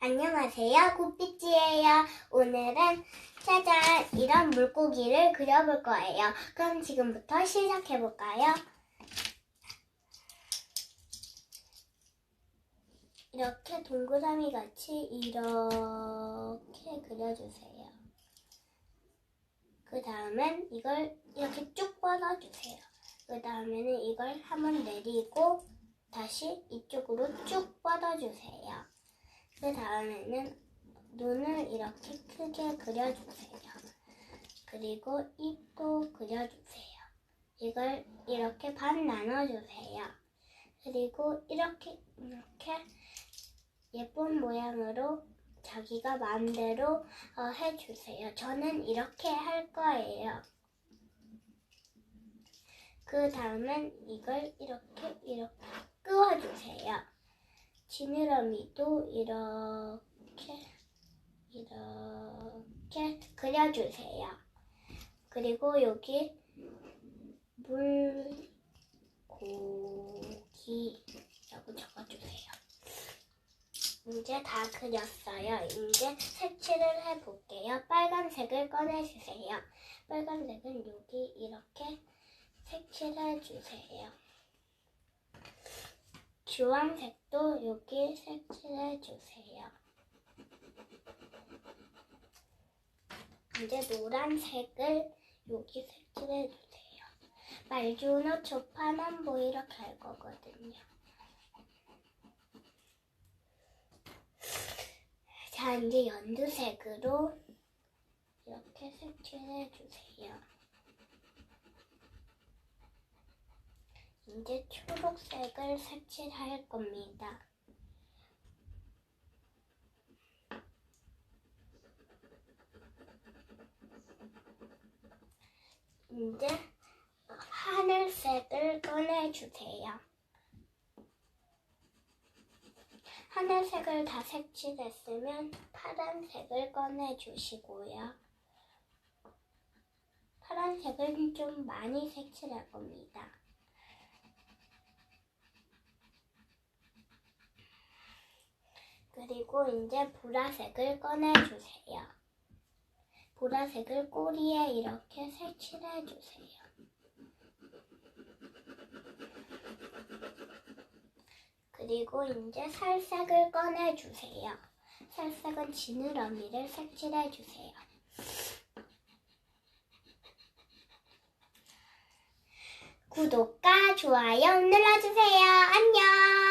안녕하세요. 굿비치예요. 오늘은 짜잔 이런 물고기를 그려볼 거예요. 그럼 지금부터 시작해볼까요? 이렇게 동그라미 같이 이렇게 그려주세요. 그 다음엔 이걸 이렇게 쭉 뻗어주세요. 그 다음에는 이걸 한번 내리고 다시 이쪽으로 쭉 뻗어주세요. 그 다음에는 눈을 이렇게 크게 그려주세요. 그리고 입도 그려주세요. 이걸 이렇게 반 나눠주세요. 그리고 이렇게 이렇게 예쁜 모양으로 자기가 마음대로 어, 해주세요. 저는 이렇게 할 거예요. 그 다음엔 이걸 이렇게 이렇게 끄어주세요. 지느러미도 이렇게 이렇게 그려주세요. 그리고 여기 물고기라고 적어주세요. 이제 다 그렸어요. 이제 색칠을 해볼게요. 빨간색을 꺼내주세요. 빨간색은 여기 이렇게 색칠해주세요. 주황색도 여기 색칠해 주세요. 이제 노란색을 여기 색칠해 주세요. 말주노 초파남보 뭐 이렇게 할 거거든요. 자, 이제 연두색으로 이렇게 색칠해 주세요. 이제 초록색을 색칠할 겁니다. 이제 하늘색을 꺼내주세요. 하늘색을 다 색칠했으면 파란색을 꺼내주시고요. 파란색은 좀 많이 색칠할 겁니다. 그리고 이제 보라색을 꺼내주세요. 보라색을 꼬리에 이렇게 색칠해주세요. 그리고 이제 살색을 꺼내주세요. 살색은 지느러미를 색칠해주세요. 구독과 좋아요 눌러주세요. 안녕!